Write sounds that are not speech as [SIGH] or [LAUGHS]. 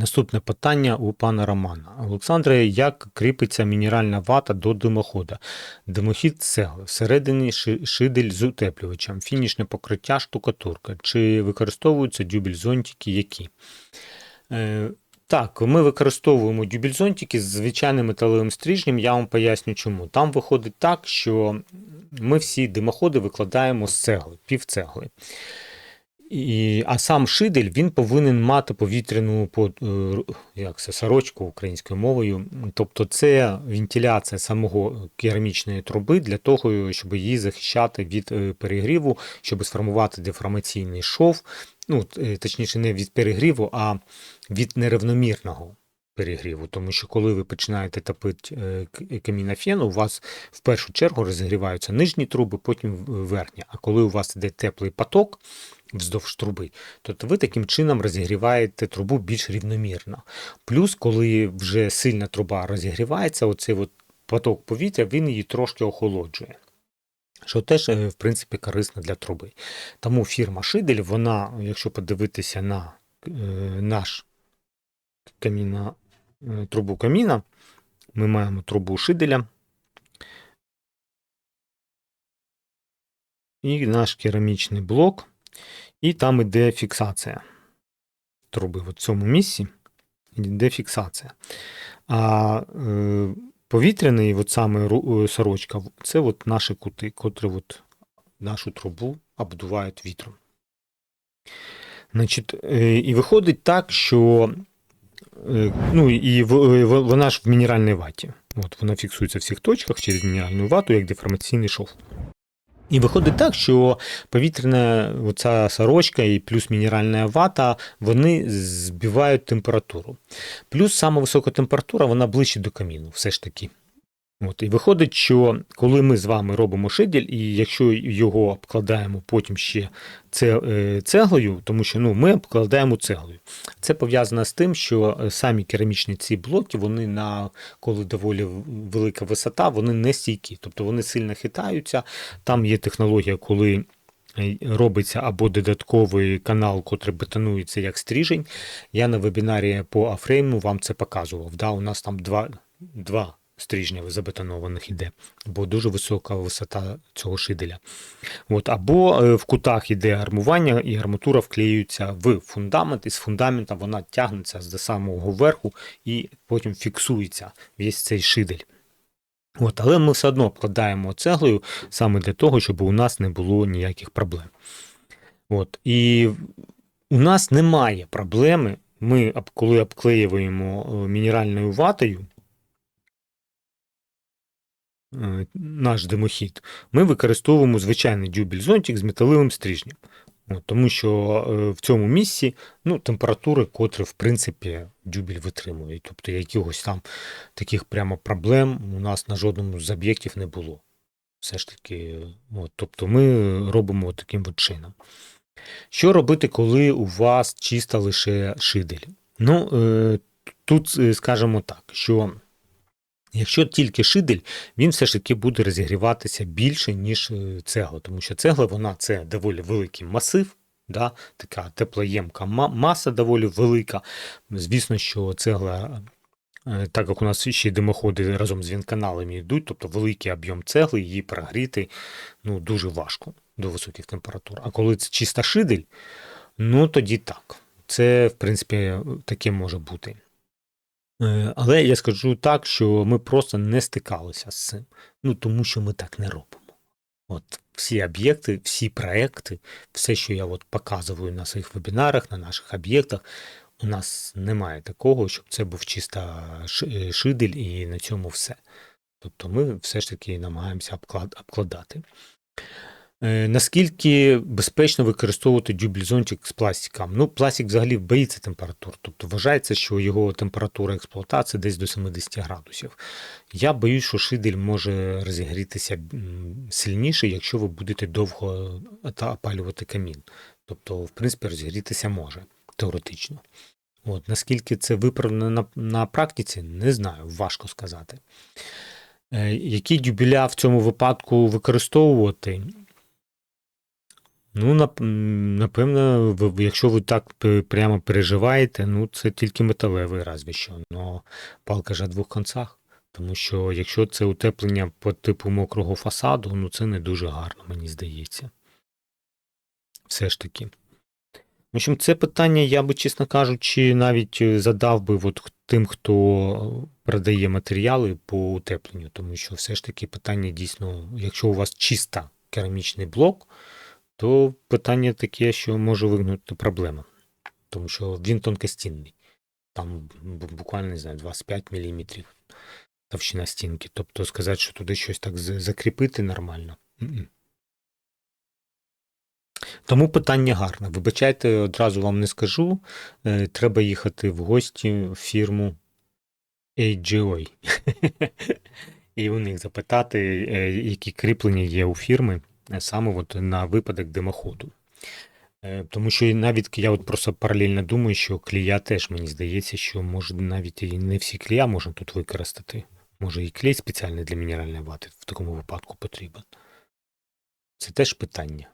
Наступне питання у пана Романа. Олександре, як кріпиться мінеральна вата до димохода? Димохід цегли, всередині шидель з утеплювачем, фінішне покриття штукатурка. Чи використовуються дюбель-зонтики які? Е, так, ми використовуємо дюбель-зонтики з звичайним металевим стрижнем. Я вам поясню чому. Там виходить так, що ми всі димоходи викладаємо з цегли, півцегли. І, а сам шидель він повинен мати повітряну под- е, як це, сорочку українською мовою. Тобто це вентиляція самого керамічної труби для того, щоб її захищати від е, перегріву, щоб сформувати деформаційний шов. Ну, е, точніше, не від перегріву, а від нерівномірного перегріву. Тому що коли ви починаєте топити е, к- у вас в першу чергу розігріваються нижні труби, потім верхні. А коли у вас йде теплий поток вздовж труби, то ви таким чином розігріваєте трубу більш рівномірно. Плюс, коли вже сильна труба розігрівається, оцей от поток повітря він її трошки охолоджує. Що теж, е, в принципі, корисно для труби. Тому фірма Шидель, вона, якщо подивитися на е, наш каміна, е, трубу каміна, ми маємо трубу Шиделя. І наш керамічний блок, і там іде фіксація труби. В цьому місці йде фіксація. А е, повітряний, от саме е, сорочка, це от наші кути, котрі от нашу трубу обдувають вітром. Значить, е, і виходить так, що ну, і е, вона ж в мінеральній ваті. От вона фіксується в всіх точках через мінеральну вату, як деформаційний шов. І виходить так, що повітряна оця сорочка і плюс мінеральна вата вони збивають температуру. Плюс сама висока температура, вона ближче до каміну, все ж таки. От, і виходить, що коли ми з вами робимо шидель, і якщо його обкладаємо потім ще е, цеглою, тому що ну, ми обкладаємо цеглою. Це пов'язано з тим, що е, самі керамічні ці блоки, вони на коли доволі велика висота, вони не стійкі, тобто вони сильно хитаються. Там є технологія, коли е, робиться або додатковий канал, котрий бетонується як стрижень. Я на вебінарі по Афрейму вам це показував. Да, у нас там два, два стрижнів забетонованих іде, бо дуже висока висота цього шиделя. От, або е, в кутах іде армування, і арматура вклеюється в фундамент, і з фундамента вона тягнеться до самого верху і потім фіксується весь цей шидель. От, але ми все одно обкладаємо цеглою саме для того, щоб у нас не було ніяких проблем. От, і у нас немає проблеми. Ми, коли обклеюємо е, мінеральною ватою наш димохід, ми використовуємо звичайний дюбель-зонтик з металевим стрижнем. От, тому що е, в цьому місці ну, температури, котрі, в принципі, дюбель витримує. Тобто якихось там таких прямо проблем у нас на жодному з об'єктів не було. Все ж таки, от, тобто ми робимо от таким от чином. Що робити, коли у вас чиста лише шидель? Ну, е, тут е, скажемо так, що якщо тільки шидель, він все ж таки буде розігріватися більше, ніж е, цегла, тому що цегла вона це доволі великий масив. Да, така теплоємка маса доволі велика. Звісно, що цегла, е, так як у нас ще й димоходи разом з вінканалами йдуть, тобто великий об'єм цегли, її прогріти ну, дуже важко до високих температур. А коли це чиста шидель, ну тоді так. Це, в принципі, таке може бути. Е, Але я скажу так, що ми просто не стикалися з цим. Ну, тому що ми так не робимо. От всі об'єкти, всі проекти, все, що я от показую на своїх вебінарах, на наших об'єктах, у нас немає такого, щоб це був чисто е, шидель і на цьому все. Тобто ми все ж таки намагаємося обклад- обкладати. Е, Наскільки безпечно використовувати дюблізонтик з пластиком? Ну, пластик взагалі боїться температур. Тобто вважається, що його температура експлуатації десь до 70 градусів. Я боюсь, що шидель може розігрітися сильніше, якщо ви будете довго опалювати камін. Тобто, в принципі, розігрітися може теоретично. От, наскільки це виправдано на, на практиці, не знаю, важко сказати. Е, Які дюбеля в цьому випадку використовувати? Ну, напевно, якщо ви так прямо переживаєте, ну це тільки металевий разві що. Но палка ж о двох концах. Тому що якщо це утеплення по типу мокрого фасаду, ну це не дуже гарно, мені здається. Все ж таки. В общем, це питання, я би, чесно кажучи, навіть е, задав би от тим, хто продає матеріали по утепленню, тому що все ж таки питання дійсно, якщо у вас чисто керамічний блок, то питання таке, що може виникнути проблема, тому що він тонкостінний. Там буквально не знаю, 25 мм товщина стінки. Тобто сказати, що туди щось так закріпити нормально. Тому питання гарне. Вибачайте, одразу вам не скажу. Е, Треба їхати в гості в фірму AGOI. [LAUGHS] І у них запитати, е, які кріплення є у фірми саме от на випадок димоходу. Е, Тому що навіть я от просто паралельно думаю, що клія теж мені здається, що може навіть і не всі клія можна тут використати. Може і клей спеціальний для мінеральної вати в такому випадку потрібен. Це теж питання.